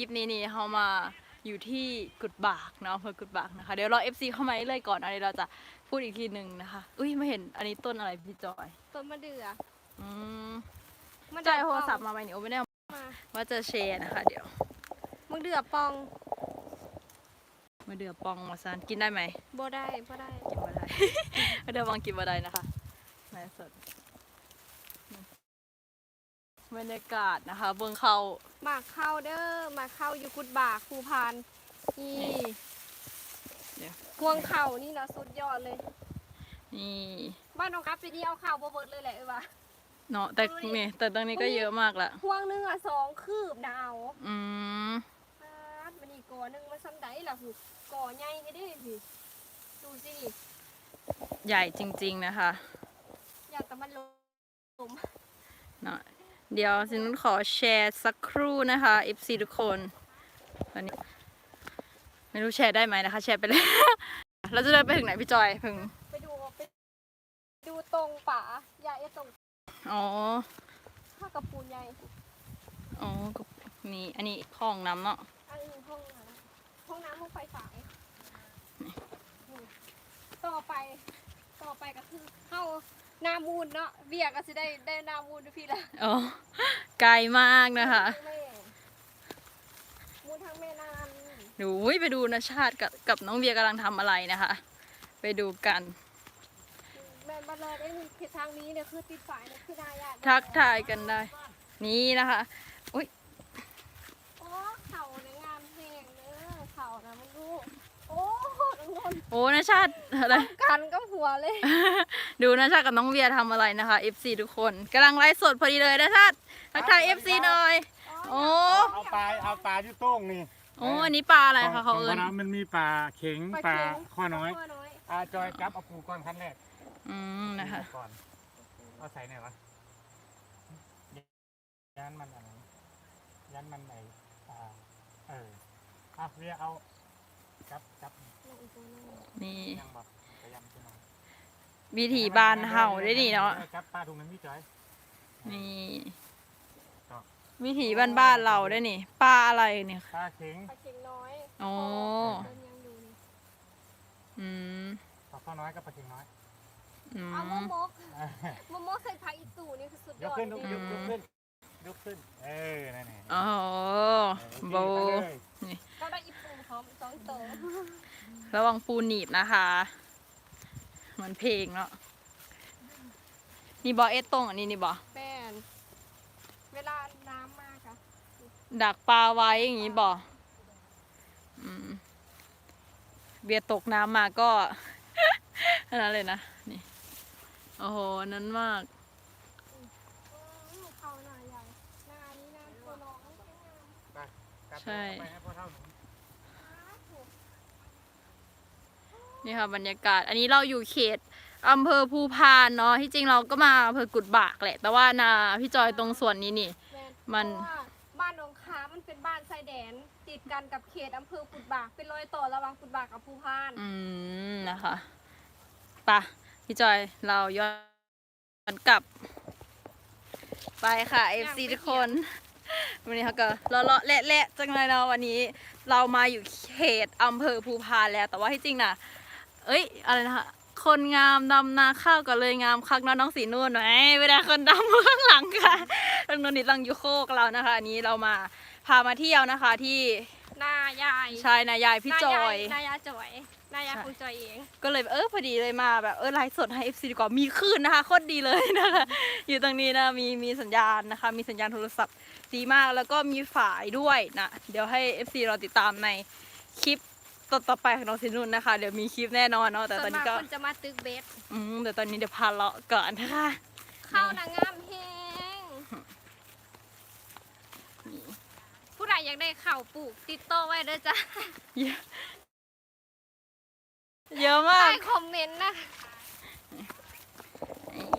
ลิปนี้นี่เขามาอยู่ที่กุดบากเนาะอำเภอกุดบากนะคะ เดี๋ยวรอ FC เข้ามาเรื่อยๆก่อนอันนี้เราจะพูดอีกทีหนึ่งนะคะ อุ้ยไม่เห็นอันนี้ต้นอะไรพี่จอยต้นมะเดื่ออืมมะจเดื่อยโทรศัพท์มาไหมเนี่ยโอ้ไม่ได้เอามาว่าจะแชร์นะคะ เดี๋ยวมะเดื่อปองมาเดือปองมาซานกินได้ไหมบ่ได้บ่ได้กินมาได้มาเดือปองกินมาได้นะคะในสด บรรยากาศนะคะ เบื้องเขาหมากเข้าเด้อหมากเข้าอยู่กุดบากภูพานนี่เดี๋ยวกวงเข่านี่นะสุดยอดเลย นี่บ้านน้องกัฟปีนี้เอาข่าวบ่เบิดเลยแหละเอ้ยว่ะเนาะแต่เนี่ยแต่ตรงนี้ก็เยอะมากละพวงหนึงอะสองคืบนะเอาอืมปาดมันอีกก่อหนึงมันซ้ำใดล่ะหูก่อใหญ่ให้ได้สิดูสิใหญ่จริง ๆนะคะ อยากแต่มันลม เนาะ เดี๋ยวสินุนขอแชร์สักครู่นะคะ FC ทุกคนตอนนี้ ไม่รู้แชร์ได้ไหมนะคะ แชร์ไปเลยเราจะเดินไปถึงไหนพี่จอยเพิ่งไปดูไปดูตรงป่าใหญ่ตรงอ๋อข้าวกับปูนใหญ่อ๋อก็นี่อันนี้คลองน้ำเนาะอันนี้ห้องน้ำห้องน้ำห้องไฟสายนี่ต่อไป ต่อไปก็คือเข้า นามูลเนาะเบียก็สิได้ได้นามูลด้วยพี่ละอ๋อไกลมากนะคะแม่มูลทางแม่น้หนูอุ๊ยไปดูนะชาติกับกับน้องเบียร์กำลังทำอะไรนะคะ ไปดูกันำแม่บันเลยได้เขตทางนี้เนี่ยคือติดฝ่ายเนี่ยคือนายาทักทายกันได้ นี่นะคะอุ้ยโอ้เข่าเนี่ยงามแหงเด้อเข่านะมึงดูโอ้ทุกคน โอ้นะชาติอะไรกันก็หัวเลย ดูนะชาติกับน้องเบียร์ทำอะไรนะคะ FC ทุกคนกำลังไลฟ์สดพอดีเลยนะชาติทักทาย FC หน่อย โอ้เอาปลาเอาปลาที่โต้งนี่โอ้อันนี้ปลาอะไรคะเขาขเอิงญน้ำมันมีปลาเข็งปลาข้อน้อยข้อน้อยอาจอยกับเอาปูก่อนขั้นแรกอืมนะคะปูก่อนเอาใส่ไหนวะยันมันอะไรยันมันไหนอ่าเอออะเรียเอา จับจับนี่ ยังบอกไปยังใช่ไหมวิถีบ้านเฮาได้นี่เนาะ จับปลาถุงนั้นพี่จอย นี่ก็วิถีบ้านบ้านๆเราได้นี่ ปลาอะไรเนี่ยปลาเข็งปลาเข็งน้อยโอ้เดินยังดูนี่อืมปลาข้อน้อยกับปลาเข็งน้อย อืเอามะมมกมะมกใส่ผักอีตู่นี่คือสุดยยกอดขึ้นเลยยกยกขึ้นยกขึ้น เออ นั่นแหละโอ้โหโบเราได้อีปูพร้อม สองตัวระวังปูหนีบนะคะ เหมือนเพลงเนาะนี่บอเอสตรงอันนี้นี่บอแป้นเวลาน้ำมากอะดักปลาไว้อย่างนี้บออืมเบียร์ตกน้ำมาก็ อันนั้นเลยนะนี่โอ้โหนั้นมากอืมเขาหน่อยใหญ่หน้านี้น้ำตัวน้องก็งามไปกลับใช่ ไปให้พ่อเท่าหนู นี่ค่ะบรรยากาศ อันนี้เราอยู่เขตอำเภอภูพานเนาะที่จริงเราก็มาอำเภอกุดบากแหละ แต่ว่านาพี่จอยตรงส่วนนี้นี่แม่นมัน เพราะว่าบ้านหนองค้ามันเป็นบ้านชายแดน ติดกันกับเขตอำเภอปุดบาก เป็นรอยต่อระหว่างปุดบากกับภูพาน อืมนะคะไปะพี่จอยเราย้อนกลับ ไปค่ะ FC ทุกคน วันนี้เขาก็เลาะๆเละๆจังเลยเนาะวันนี้ เรามาอยู่เขตอำเภอภูพานแล้ว แต่ว่าที่จริงน่ะ เอ้ยอะไรนะคะคนงามดำนาข้าวก็เลยงามคักเนาะน้องสีนุ่นไหมไม่ได้คนดำข้างหลังค่ะตรงนู้นนี่ตังอยู่โคกเรานะคะ อันนี้เรามาพามาเที่ยวนะคะที่นายายชายนายายพี่จอยนายาจอยนายาใช่คุณจอยเอง ก็เลยเออพอดีเลยมาแบบเออไลฟ์สดให้ FC ดีกว่ามีคลื่นนะคะโคตรดีเลยนะคะอยู่ตรงนี้นะมีมีสัญญาณนะคะ มีสัญญาณโทรศัพท์ดีมากแล้วก็มีฝายด้วยนะเดี๋ยวให้ FC เราติดตามในคลิป ต่อๆไปของน้องสินุนนะคะ เดี๋ยวมีคลิปแน่นอนเนาะแต่ส่ตวอนนนี้มากก็คนจะมาตึกเบสอืมแต่ตอนนี้เดี๋ยวพาเลาะก่อนนะคะเข้านางงามแฮงผู้ใดอยากได้ข่าวปลูกติดต่อไว้เด้อจ้ะเยอะเยอะมาใต้กคอมเมนต์นะ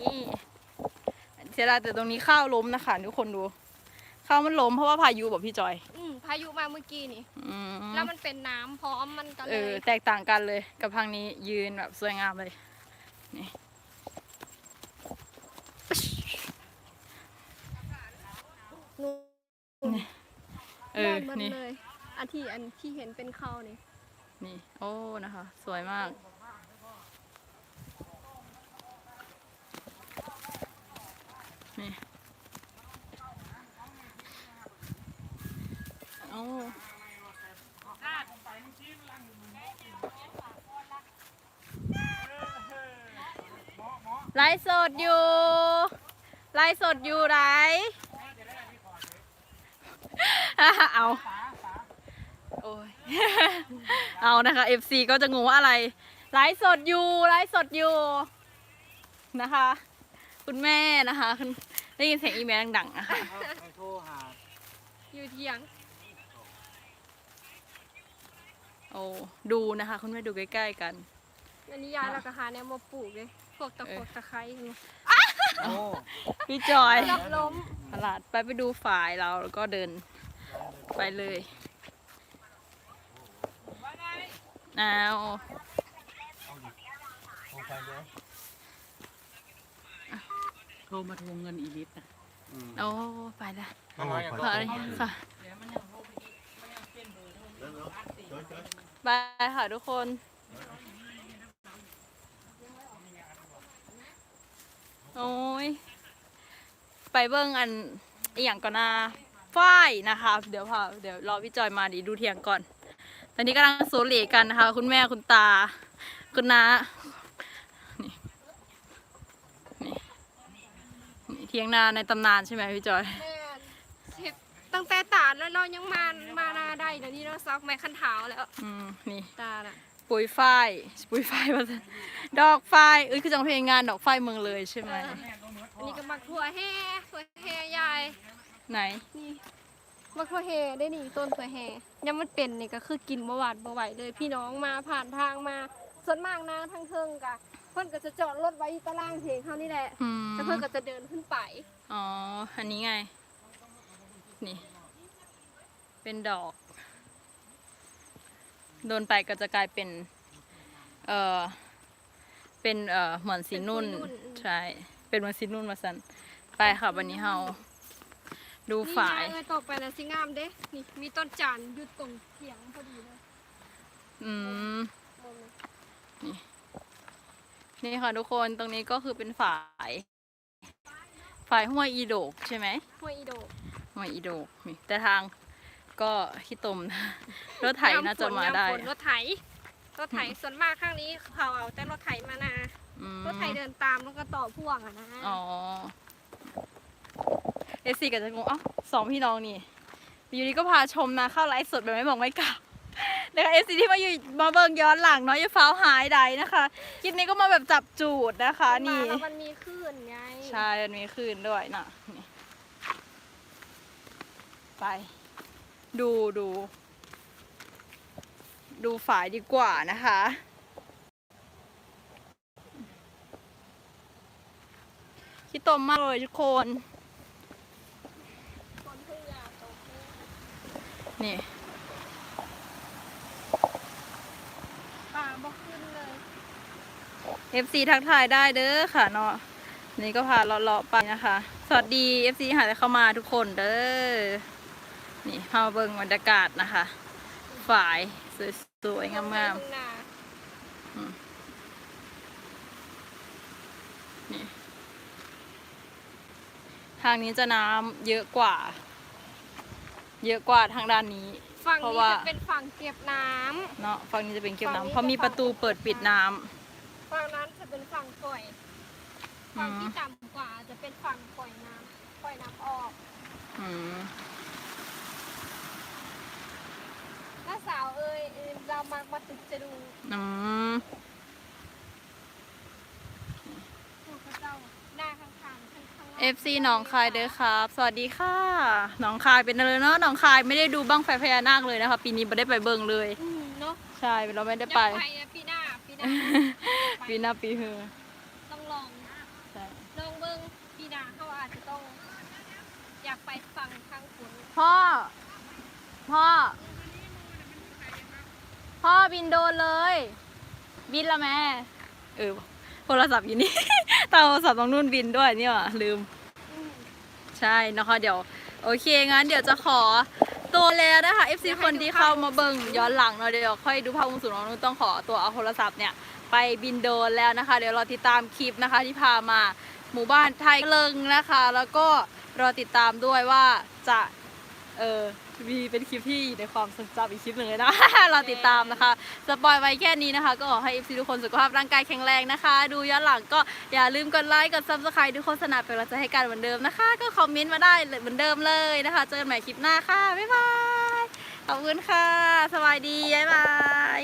นี่เสียดายแต่ตรงนี้ข้าวล้มนะคะทุกคนดูข้าวมันล้มเพราะว่าพายุบอกพี่จอยอืมพายุมาเมื่อกี้นี่ อืมแล้วมันเป็นน้ำพร้อมมันก็เอเลอย แตกต่างกันเลยกับทางนี้ยืนแบบสวยงามเลย นี่นู่นเออแม่นหมดนี่ เลยอันที่อันที่เห็นเป็นเขานี่ นี่ โอ้ นะคะ สวยมาก นี่โอ้ ไลฟ์สดอยู่ ไลฟ์สดอยู่ไหนเอาโอ้ยเอานะคะ FC ก็จะงงว่าอะไร ไลฟ์สดอยู่ไลฟ์สดอยู่นะคะ คุณแม่นะคะคุณได้ยินเสียงอีเมลดังๆนะคะให้โทรหา อยู่เทียง โอ้ดูนะคะคุณแม่ดูใกล้ๆกัน อันนี้ยายเราก็หาแนวมาปลูกเลยพวกตะโขกตะไคร้นี่โอ้พี่จอยรับล้มตลาดไปไปดูฝ่ายเราแล้วก็เดินไปเลยเอาโทรไปเลยโทรมาทวงเงินอีลิฟต์นะโอ้ไปละน้อยขออนุญาตค่ะบายค่ะทุกคนโอ้ยไปเบิ้งอันอหย่างก่อนนะฝ้ายนะคะ เดี๋ยวพาเดี๋ยวรอพี่จอยมาดีดูเทียงก่อน ตอนนี้กำลังโซเลกันนะคะ คุณแม่คุณตา คุณน้านี่นี่นี่เทียงนาในตำนานใช่ไหมพี่จอยเฮ็ด ตั้งแต่ตาดแล้วเรายังมามานาได้เดี๋ยวนี้เราซักไม้คันเท้าแล้วอืมนี่ ตาน่ะปุ๋ยฝ้ายปุ๋ยฝ้ายมาดอกฝ้ายเอ้ยคือจังเพลงงานดอกฝ้ายเมืองเลยใช่ไหมเอออันนี้ก็มักถั่วแห่ถั่วแห่ยายไหนนี่มักถั่วแห่ได้นี่ต้นถั่วแห่ยังมันเป็นนี่ก็คือกินบ่หวาดบ่ไหวเลยพี่น้องมาผ่านทางมาส่วนมากนะทางเทิงกะเพิ่นก็จะจอดรถไว้อยู่ตารางเพลงเขานี่แหละอืมแล้วเพิ่นก็จะเดินขึ้นไปอ๋ออันนี้ไง นี่ เป็นดอก โดนไปก็จะกลายเป็น เอ่อ เป็นเอ่อเหมือนสีนุ่นเป็นสีนุ่นใช่ เป็นเหมือนสีนุ่นมาสันไปค่ะวันนี้เฮาดูฝายนี่ไงต่อไปนะสิงามเด้นี่มีต้นจานอยู่ตรงเถียงพอดีเลยอืม มองเลยนี่ค่ะทุกคนตรงนี้ก็คือเป็นฝายฝายห้วยอีโดกใช่ไหม ห้วยอีโด ห้วยอีโดกนี่แต่ทางก็ขี้ตมนะรถไถน่าจะมาได้ยฝนรถไถ รถไถส่วนมากข้างนี้เขาเอาแต่รถไถมานา อืมรถไถเดินตามแล้วก็ต่อพ่วงอะนะอ๋อเอซีกับจะงงอ๋อสองพี่น้องนี่อยู่ดีก็พาชมนะเข้าไลฟ์สดแบบไม่บอกไม่กล่าวนะคะเอซีที่มาอยู่มาเบิ่งย้อนหลังเนาะอย่าฟ้าวหายใดนะคะคลิปนี้ก็มาแบบจับจูดนะคะ นี่ มาแล้วมันมีคลื่นไงใช่มันมีคลื่นด้วยน่ะนี่ ไป ดูดู ดูฝายดีกว่านะคะคิดตมมากเลยทุกคนคนเพิ่งยาตกนี่นี่ป่าบ่ขึ้นเลย FC ทักทายได้เด้อค่ะเนาะนี่ก็พาเลาะๆไปนะคะ สวัสดี FC หาแต่เข้ามาทุกคนเด้อ นี่พามาเบิ่งบรรยากาศนะคะฝายสวยๆงามเพิ่งนาๆนี่ทางนี้จะน้ำเยอะกว่า เยอะกว่าทางด้านนี้ ฝั่งเพราะนี้ว่า จะเป็นฝั่งเก็บน้ำ เนาะฝั่งนี้จะเป็นเก็บฝั่งนี้น้ำเพราะมีประตูเปิดปิดน้ำฝั่งนั้นจะเป็นฝั่งปล่อยอืมฝั่งที่ต่ำกว่าจะเป็นฝั่งปล่อยน้ำปล่อยน้ำออกอืม น้าสาวเอ้ เอ้ยเรามามาตึกจะดูอืมถูกพระเจ้าหน้าข้างๆข้างข้างเอฟซีหนองคายเด้อครับ สวัสดีค่ะหนองคายเป็นอะไรเนาะหนองคายไม่ได้ดูบ้างไฟพญานาคเลยนะคะ ปีนี้ไม่ได้ไปเบิ่งเลย อืมเนาะใช่เราไม่ได้ไปไปนะปีหน้าปีหน้าปีหน้าปีฮือต้องลองใช่ลองเบิ้งปีหน้าเขาอาจจะต้อง อยากไปฟังทางฝนพ่อ พ่อ พ่อบินโดนเลย บินละแม่ เออโทรศัพท์อยู่นี่ ตาโทรศัพท์ตรงนู่นบินด้วยเนี่ยว่ะลืมอืม ใช่นะคะเดี๋ยว โอเคงั้นเดี๋ยวจะขอตัวแล้วนะคะ FC คนที่เข้ามาเบิ่งย้อนหลังเนาะเดี๋ยวค่อยดูภาพมุมสูงน้องนุ่นต้องขอตัวเอาโทรศัพท์เนี่ยไปบินโดรนแล้วนะคะ เดี๋ยวรอติดตามคลิปนะคะที่พามาหมู่บ้านไทยเลิงนะคะ แล้วก็รอติดตามด้วยว่าจะ เออมีเป็นคลิปที่อยู่ในความทรงจำอีกคลิปหนึ่งเลยนะรอติดตามนะคะ สปอยไว้แค่นี้นะคะ ก็ขอให้ FC ทุกคนสุขภาพร่างกายแข็งแรงนะคะ ดูย้อนหลังก็อย่าลืมกดไลค์กด Subscribe ดูโฆษณาเป็นกำลังใจให้กันเหมือนเดิมนะคะ ก็คอมเมนต์มาได้เหมือนเดิมเลยนะคะ เจอกันใหม่คลิปหน้าค่ะบ๊ายบายขอบคุณค่ะ สวัสดีบ๊ายบาย